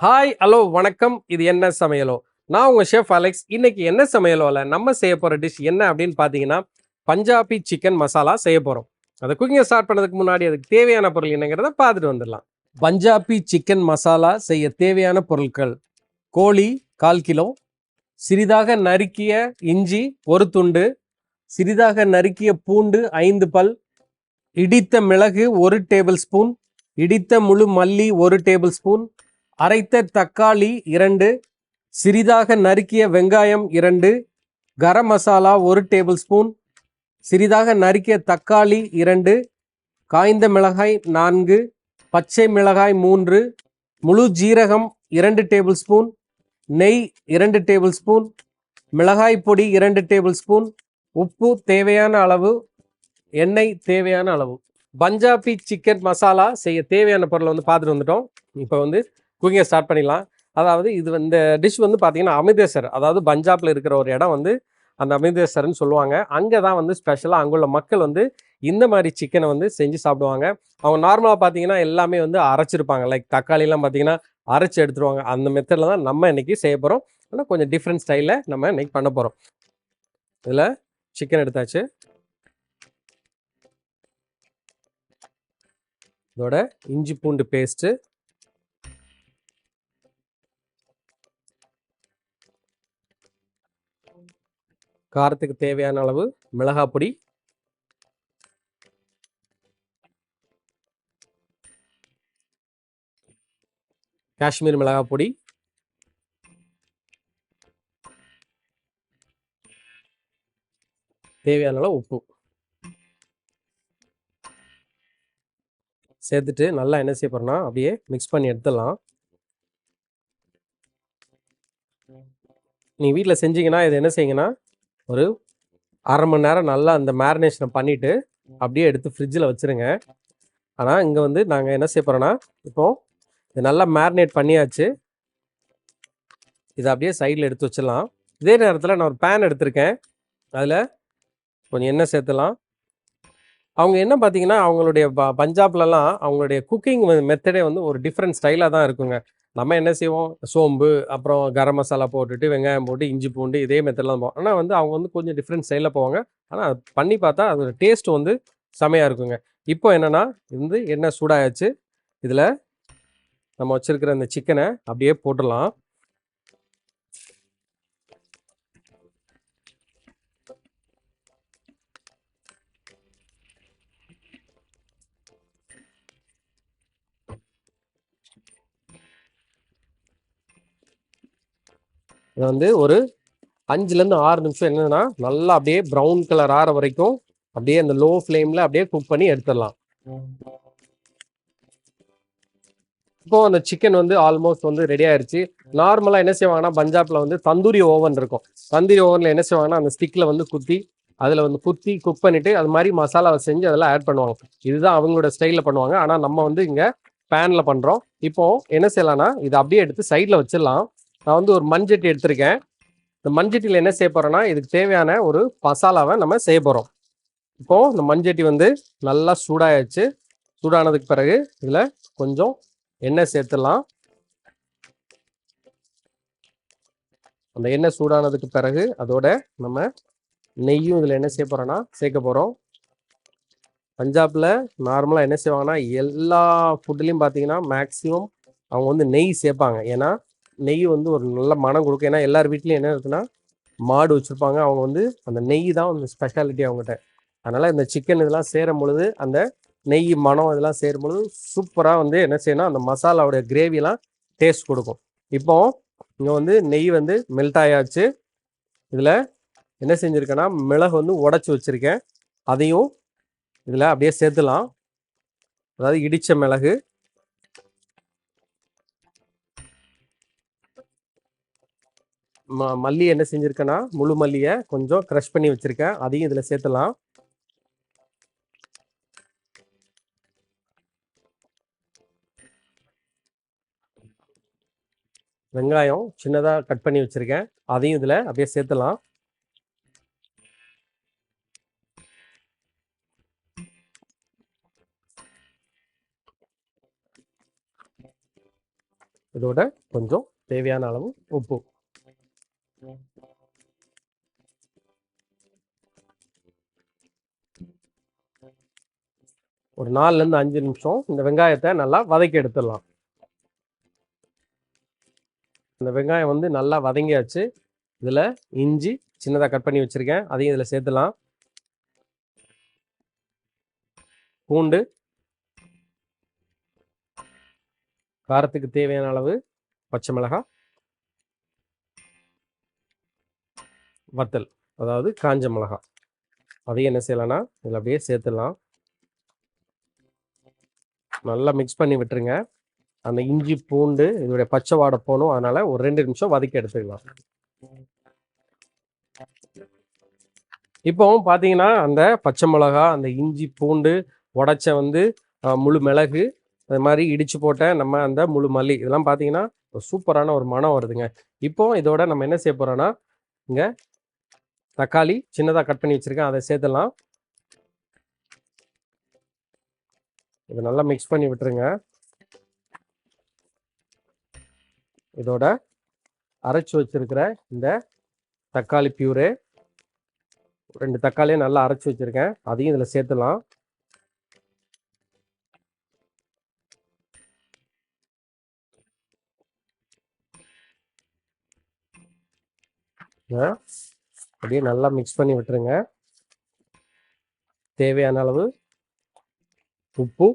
Hi hello வணக்கம். இது என்ன சமையலோ? நான் உங்கள் ஷெஃப் அலெக்ஸ் இன்னைக்கு என்ன சமையலோல நம்ம செய்ய போகிற டிஷ் என்ன அப்படின்னு பார்த்தீங்கன்னா பஞ்சாபி சிக்கன் மசாலா செய்ய போகிறோம் அதை குக்கிங்கை ஸ்டார்ட் பண்ணதுக்கு முன்னாடி அதுக்கு தேவையான பொருள் என்னங்கிறத பார்த்துட்டு வந்துடலாம். பஞ்சாபி சிக்கன் மசாலா செய்ய தேவையான பொருட்கள் கோழி கால் கிலோ சிறிதாக நறுக்கிய இஞ்சி ஒரு துண்டு சிறிதாக நறுக்கிய பூண்டு ஐந்து பல் இடித்த மிளகு ஒரு டேபிள் ஸ்பூன் இடித்த முழு மல்லி ஒரு டேபிள் ஸ்பூன் அரைத்த தக்காளி இரண்டு சிறிதாக நறுக்கிய வெங்காயம் இரண்டு கரம் மசாலா ஒரு டேபிள் ஸ்பூன் சிறிதாக நறுக்கிய தக்காளி இரண்டு காய்ந்த மிளகாய் நான்கு பச்சை மிளகாய் மூன்று முழு ஜீரகம் இரண்டு டேபிள் ஸ்பூன் நெய் இரண்டு டேபிள் ஸ்பூன் மிளகாய் பொடி இரண்டு டேபிள் ஸ்பூன் உப்பு தேவையான அளவு எண்ணெய் தேவையான அளவு. பஞ்சாபி சிக்கன் மசாலா செய்ய தேவையான பொருளை வந்து பார்த்துட்டு வந்துட்டோம். இப்போ வந்து குக்கிங்கை ஸ்டார்ட் பண்ணிடலாம். அதாவது இது வந்து- இந்த டிஷ் வந்து பார்த்தீங்கன்னா அமிர்தேசர் அதாவது பஞ்சாப்ல இருக்கிற ஒரு இடம் வந்து அந்த அமிர்தேசர்னு சொல்லுவாங்க. அங்கே தான் வந்து ஸ்பெஷலாக அங்குள்ள மக்கள் வந்து இந்த மாதிரி சிக்கனை வந்து செஞ்சு சாப்பிடுவாங்க. அவங்க நார்மலாக பார்த்தீங்கன்னா எல்லாமே வந்து அரைச்சிருப்பாங்க. லைக் தக்காளிலாம் பார்த்தீங்கன்னா அரைச்சி எடுத்துருவாங்க. அந்த மெத்தடில் தான் நம்ம இன்னைக்கு செய்ய போகிறோம் ஆனால் கொஞ்சம் டிஃப்ரெண்ட் ஸ்டைலில் நம்ம இன்னைக்கு பண்ண போகிறோம் இதில் சிக்கன் எடுத்தாச்சு. இதோட இஞ்சி பூண்டு பேஸ்ட்டு காரத்துக்கு தேவையான அளவு மிளகாய் பொடி. காஷ்மீர் மிளகாய் பொடி. தேவையான அளவு உப்பு. சேர்த்துட்டு நல்லா என்ன செய்ய போறோம்னா அப்படியே மிக்ஸ் பண்ணி எடுத்துடலாம். நீங்கள் வீட்டில் செஞ்சீங்கன்னா இது என்ன செய்யுங்கன்னா ஒரு அரை மணி நேரம் நல்லா அந்த மேரினேஷனை பண்ணிவிட்டு அப்படியே எடுத்து ஃப்ரிட்ஜில் வச்சுருங்க. ஆனால் இங்கே வந்து நாங்கள் என்ன செய்ய போகிறோன்னா இப்போது இது நல்லா மேரினேட் பண்ணியாச்சு. இதை அப்படியே சைடில் எடுத்து வச்சிடலாம். இதே நேரத்தில் நான் ஒரு பேன் எடுத்திருக்கேன். அதில் கொஞ்சம் எண்ணெய் சேர்த்துலாம் அவங்க என்ன பார்த்தீங்கன்னா அவங்களுடைய ப பஞ்சாப்லலாம் அவங்களுடைய குக்கிங் மெத்தடே வந்து ஒரு டிஃப்ரெண்ட் ஸ்டைலாக தான் இருக்குங்க. நம்ம என்ன செய்வோம்? சோம்பு அப்புறம் கரம் மசாலா போட்டுட்டு வெங்காயம் போட்டு இஞ்சி பூண்டு இதே மெத்தட்லாம் போவோம் ஆனால் வந்து அவங்க வந்து கொஞ்சம் டிஃப்ரெண்ட் ஸ்டைலில் போவாங்க. ஆனால் பண்ணி பார்த்தா அதோட டேஸ்ட் வந்து செமையாக இருக்குங்க. இப்போ என்னென்னா வந்து எண்ணெய் சூடாயாச்சு. இதில் நம்ம வச்சுருக்கிற இந்த சிக்கனை அப்படியே போட்டுடலாம். இது வந்து ஒரு அஞ்சுலேருந்து ஆறு நிமிஷம் என்னென்னா நல்லா அப்படியே ப்ரௌன் கலர் ஆற வரைக்கும் அப்படியே அந்த லோ ஃப்ளேமில் அப்படியே குக் பண்ணி எடுத்துடலாம். இப்போ அந்த சிக்கன் வந்து ஆல்மோஸ்ட் வந்து ரெடி ஆயிருச்சு. நார்மலாக என்ன செய்வாங்கன்னா பஞ்சாப்ல வந்து தந்தூரி ஓவன் இருக்கும். தந்தூரி ஓவனில் என்ன செய்வாங்கன்னா அந்த ஸ்டிக்கில் வந்து குத்தி அதில் வந்து குத்தி குக் பண்ணிட்டு அது மாதிரி மசாலாவை செஞ்சு அதெல்லாம் ஆட் பண்ணுவாங்க. இதுதான் அவங்களோட ஸ்டைலில் பண்ணுவாங்க. ஆனால் நம்ம வந்து இங்கே பேனில் பண்ணுறோம் இப்போ என்ன செய்யலாம்னா இதை அப்படியே எடுத்து சைடில் வச்சிடலாம். நான் வந்து ஒரு மண்சட்டி எடுத்திருக்கேன். இந்த மண்சட்டியில் என்ன செய்ய போகிறோன்னா இதுக்கு தேவையான ஒரு மசாலாவை நம்ம செய்ய போகிறோம் இப்போது இந்த மண்சட்டி வந்து நல்லா சூடாயாச்சு. சூடானதுக்கு பிறகு இதில் கொஞ்சம் எண்ணெய் சேர்த்துடலாம். அந்த எண்ணெய் சூடானதுக்கு பிறகு அதோட நம்ம நெய்யும் இதில் என்ன செய்ய போகிறோன்னா சேர்க்க போகிறோம் பஞ்சாபில் நார்மலாக என்ன செய்வாங்கன்னா எல்லா ஃபுட்லேயும் பார்த்தீங்கன்னா மேக்ஸிமம் அவங்க வந்து நெய் சேர்ப்பாங்க. ஏன்னா நெய் வந்து ஒரு நல்ல மனம் கொடுக்கும். ஏன்னா எல்லார் வீட்லேயும் என்ன இருக்குன்னா மாடு வச்சுருப்பாங்க. அவங்க வந்து அந்த நெய் தான் வந்து ஸ்பெஷாலிட்டி அவங்ககிட்ட. அதனால் இந்த சிக்கன் இதெல்லாம் சேரும் பொழுது அந்த நெய் மனம் இதெல்லாம் சேரும் பொழுது சூப்பராக வந்து என்ன செய்யணும் அந்த மசாலாவுடைய கிரேவிலாம் டேஸ்ட் கொடுக்கும். இப்போ இங்கே வந்து நெய் வந்து மெல்ட் ஆயாச்சு. இதில் என்ன செஞ்சுருக்கேன்னா மிளகு வந்து உடச்சி வச்சுருக்கேன். அதையும் இதில் அப்படியே சேர்த்துலாம். அதாவது இடித்த மிளகு ம மல்லி என்ன செஞ்சுருக்கேன்னா முழு மல்லியை கொஞ்சம் க்ரஷ் பண்ணி வச்சுருக்கேன். அதையும் இதில் சேர்த்துலாம். வெங்காயம் சின்னதாக கட் பண்ணி வச்சுருக்கேன். அதையும் இதில் அப்படியே சேர்த்துலாம். இதோட கொஞ்சம் தேவையான அளவு உப்பு. ஒரு நாலுலேருந்து அஞ்சு நிமிஷம் இந்த வெங்காயத்தை நல்லா வதக்கி எடுத்துடலாம். இந்த வெங்காயம் வந்து நல்லா வதங்கியாச்சு. இதில் இஞ்சி சின்னதாக கட் பண்ணி வச்சுருக்கேன். அதையும் இதில் சேர்த்துலாம் பூண்டு காரத்துக்கு தேவையான அளவு பச்சை மிளகாய் வத்தல் அதாவது காஞ்ச மிளகாய் அதையும் என்ன செய்யலாம்னா இதில் அப்படியே சேர்த்துடலாம். நல்லா மிக்ஸ் பண்ணி விட்டுருங்க. அந்த இஞ்சி பூண்டு இதோடைய பச்சை வாடை போகணும் அதனால் ஒரு ரெண்டு நிமிஷம் வதக்கி எடுத்துக்கலாம். இப்போவும் பார்த்தீங்கன்னா அந்த பச்சை மிளகா அந்த இஞ்சி பூண்டு உடச்ச வந்து முழு மிளகு அது மாதிரி இடிச்சு போட்ட நம்ம அந்த முழு மல்லி இதெல்லாம் பார்த்தீங்கன்னா ஒரு சூப்பரான ஒரு மனம் வருதுங்க. இப்போ இதோட நம்ம என்ன செய்ய போகிறோன்னா இங்கே தக்காளி சின்னதாக கட் பண்ணி வச்சுருக்கேன். அதை சேர்த்துலாம் இதை நல்லா மிக்ஸ் பண்ணி விட்டுருங்க. இதோட அரைச்சி வச்சிருக்கிற இந்த தக்காளி பியூரு ரெண்டு தக்காளியை நல்லா அரைச்சி வச்சிருக்கேன். அதையும் இதில் சேர்த்துலாம் Yeah. அப்படியே நல்லா மிக்ஸ் பண்ணி விட்டுருங்க. தேவையான அளவு உப்பு.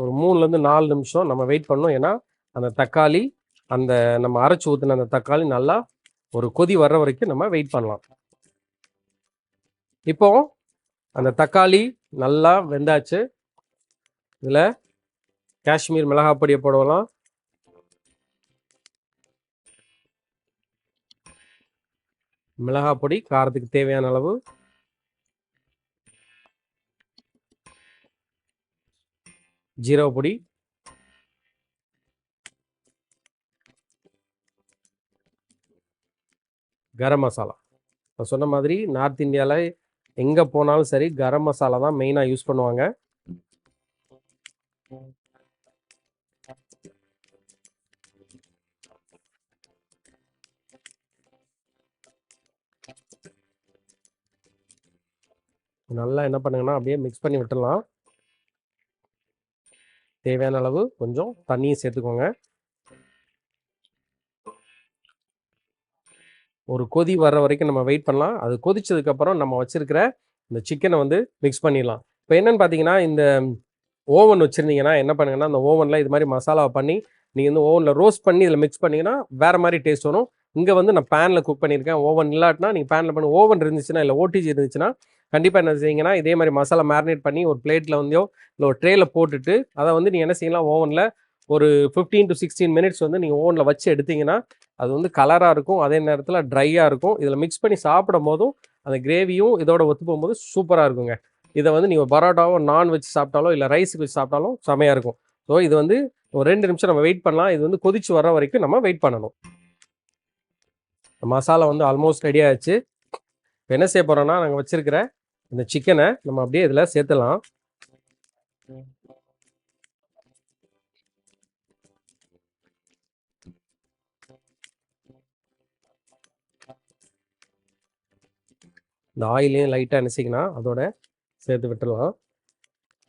ஒரு மூணுலேருந்து நாலு நிமிஷம் நம்ம வெயிட் பண்ணோம். ஏன்னா அந்த தக்காளி அந்த நம்ம அரைச்சி ஊற்றின அந்த தக்காளி நல்லா ஒரு கொதி வர்ற வரைக்கும் நம்ம வெயிட் பண்ணலாம். இப்போ அந்த தக்காளி நல்லா வெந்தாச்சு. இதில் காஷ்மீர் மிளகாய் பொடியை போடலாம் மிளகா பொடி காரத்துக்கு தேவையான அளவு. ஜீரக பொடி. கரம் மசாலா. நான் சொன்ன மாதிரி நார்த் இந்தியாவில் எங்கே போனாலும் சரி கரம் மசாலா தான் மெயினாக யூஸ் பண்ணுவாங்க. நல்லா என்ன பண்ணுங்கன்னா அப்படியே மிக்ஸ் பண்ணி விட்டுடலாம். தேவையான அளவு கொஞ்சம் தண்ணியும் சேர்த்துக்கோங்க. ஒரு கொதி வர்ற வரைக்கும் நம்ம வெயிட் பண்ணலாம். அது கொதிச்சதுக்கப்புறம் நம்ம வச்சிருக்கிற இந்த சிக்கனை வந்து மிக்ஸ் பண்ணிடலாம். இப்போ என்னென்னு பார்த்தீங்கன்னா இந்த ஓவன் வச்சுருந்தீங்கன்னா என்ன பண்ணுங்கன்னா அந்த ஓவனில் இது மாதிரி மசாலாவை பண்ணி நீங்கள் வந்து ஓவனில் ரோஸ்ட் பண்ணி இதில் மிக்ஸ் பண்ணிங்கன்னா வேறு மாதிரி டேஸ்ட் வரும். இங்கே வந்து நான் பேனில் குக் பண்ணியிருக்கேன். ஓவன் இல்லாட்டினா நீங்கள் பேனில் பண்ணி ஓவன் இருந்துச்சுன்னா இல்லை ஓடிஜி இருந்துச்சுன்னா கண்டிப்பாக என்ன செய்யுங்கன்னா இதே மாதிரி மசாலா மேரினேட் பண்ணி ஒரு பிளேட்டில் வந்தோ இல்லை ஒரு ட்ரேயில் போட்டுட்டு அதை வந்து நீங்கள் என்ன செய்யலாம் ஓவனில் ஒரு ஃபிஃப்டீன் டு சிக்ஸ்டீன் மினிட்ஸ் வந்து நீங்கள் ஓவனில் வச்சு எடுத்தீங்கன்னா அது வந்து கலராக இருக்கும் அதே நேரத்தில் ட்ரையாக இருக்கும். இதில் மிக்ஸ் பண்ணி சாப்பிடும் போதும் அந்த கிரேவியும் இதோட ஒத்து போகும்போது சூப்பராக இருக்குங்க. இதை வந்து நீங்கள் பரோட்டாவோ நான் வச்சு சாப்பிட்டாலோ இல்லை ரைஸுக்கு வச்சு சாப்பிட்டாலும் செமையாக இருக்கும். ஸோ இது வந்து ஒரு ரெண்டு நிமிஷம் நம்ம வெயிட் பண்ணலாம். இது வந்து கொதிச்சு வர வரைக்கும் நம்ம வெயிட் பண்ணணும். மசாலா வந்து ஆல்மோஸ்ட் ரெடி ஆயிடுச்சு. இப்போ என்ன செய்ய போகிறோன்னா நாங்கள் வச்சுருக்கிற இந்த சிக்கனை நம்ம அப்படியே இதில் சேர்த்தலாம். இந்த ஆயிலையும் லைட்டாக நினச்சிங்கன்னா அதோட சேர்த்து விட்டுடலாம்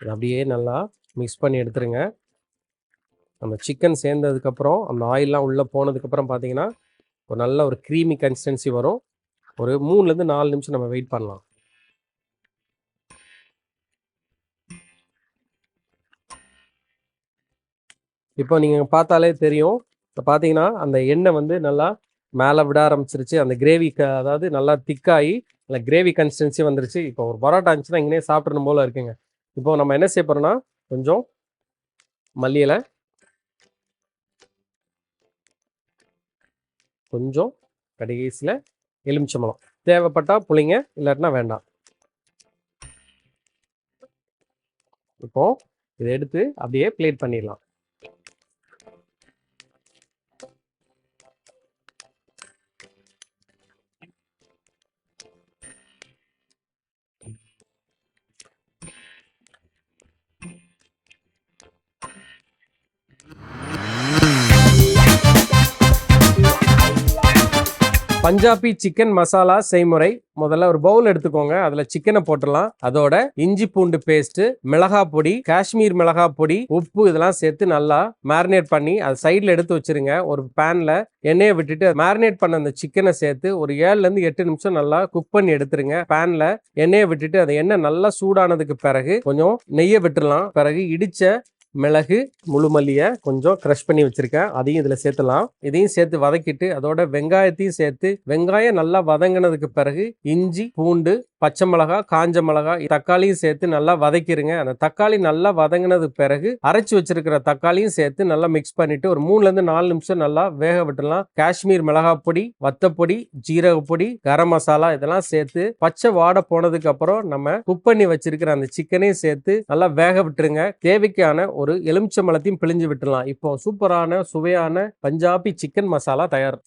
இது அப்படியே நல்லா மிக்ஸ் பண்ணி எடுத்துருங்க. அந்த சிக்கன் சேர்ந்ததுக்கப்புறம் அந்த ஆயிலெலாம் உள்ளே போனதுக்கப்புறம் பார்த்தீங்கன்னா ஒரு நல்ல ஒரு க்ரீமி கன்சிஸ்டன்சி வரும். ஒரு மூணுலேருந்து நாலு நிமிஷம் நம்ம வெயிட் பண்ணலாம். இப்போ நீங்கள் பார்த்தாலே தெரியும். இப்போ பார்த்தீங்கன்னா அந்த எண்ணெய் வந்து நல்லா மேலே விட ஆரம்பிச்சிருச்சு. அந்த கிரேவி க அதாவது நல்லா திக்காகி இல்லை கிரேவி கன்சிஸ்டன்சி வந்துருச்சு. இப்போ ஒரு பரோட்டா இருந்துச்சுன்னா இங்கேயே சாப்பிடணும் போல இருக்குங்க. இப்போ நம்ம என்ன செய்ய போகிறோம்னா கொஞ்சம் மல்லியில் கொஞ்சம் கடைசியில் எலுமிச்சம்பழம். தேவைப்பட்டால் புளிங்க இல்லாட்டினா வேண்டாம். இப்போ இதை எடுத்து அப்படியே பிளேட் பண்ணிடலாம். பஞ்சாபி சிக்கன் மசாலா செய்முறை. முதல்ல ஒரு பவுல் எடுத்துக்கோங்க. அதுல சிக்கனை போட்டுடலாம். அதோட இஞ்சி பூண்டு பேஸ்ட் மிளகா பொடி காஷ்மீர் மிளகா பொடி உப்பு இதெல்லாம் சேர்த்து நல்லா மேரினேட் பண்ணி அது சைடில் எடுத்து வச்சிருங்க. ஒரு பேன்ல எண்ணெயை விட்டுட்டு மேரினேட் பண்ண அந்த சிக்கனை சேர்த்து ஒரு ஏழுல இருந்து எட்டு நிமிஷம் நல்லா குக் பண்ணி எடுத்துருங்க. பேன்ல எண்ணெயை விட்டுட்டு அந்த எண்ணெய் நல்லா சூடானதுக்கு பிறகு கொஞ்சம் நெய்யை விட்டுறலாம் பிறகு இடிச்ச மிளகு முழு மல்லியை கொஞ்சம் க்ரஷ் பண்ணி வச்சுருக்கேன். அதையும் இதில் சேர்த்துலாம். இதையும் சேர்த்து வதக்கிட்டு அதோட வெங்காயத்தையும் சேர்த்து வெங்காயம் நல்லா வதங்கினதுக்கு பிறகு இஞ்சி பூண்டு பச்சை மிளகா காஞ்ச மிளகா தக்காளியும் சேர்த்து நல்லா வதக்கிடுங்க அந்த தக்காளி நல்லா வதங்கினதுக்கு பிறகு அரைச்சி வச்சிருக்கிற தக்காளியும் சேர்த்து நல்லா மிக்ஸ் பண்ணிட்டு ஒரு மூணுல இருந்து நாலு நிமிஷம் நல்லா வேக விட்டுலாம் காஷ்மீர் மிளகாய் பொடி வத்தப்பொடி ஜீரகப்பொடி கரம் மசாலா இதெல்லாம் சேர்த்து பச்சை வாடை போனதுக்கு அப்புறம் நம்ம குக் பண்ணி வச்சிருக்கிற அந்த சிக்கனையும் சேர்த்து நல்லா வேக விட்டுருங்க. தேவைக்கான ஒரு எலுமிச்சம்பழத்தையும் பிழிஞ்சு விட்டுலாம் இப்போ சூப்பரான சுவையான பஞ்சாபி சிக்கன் மசாலா தயார்.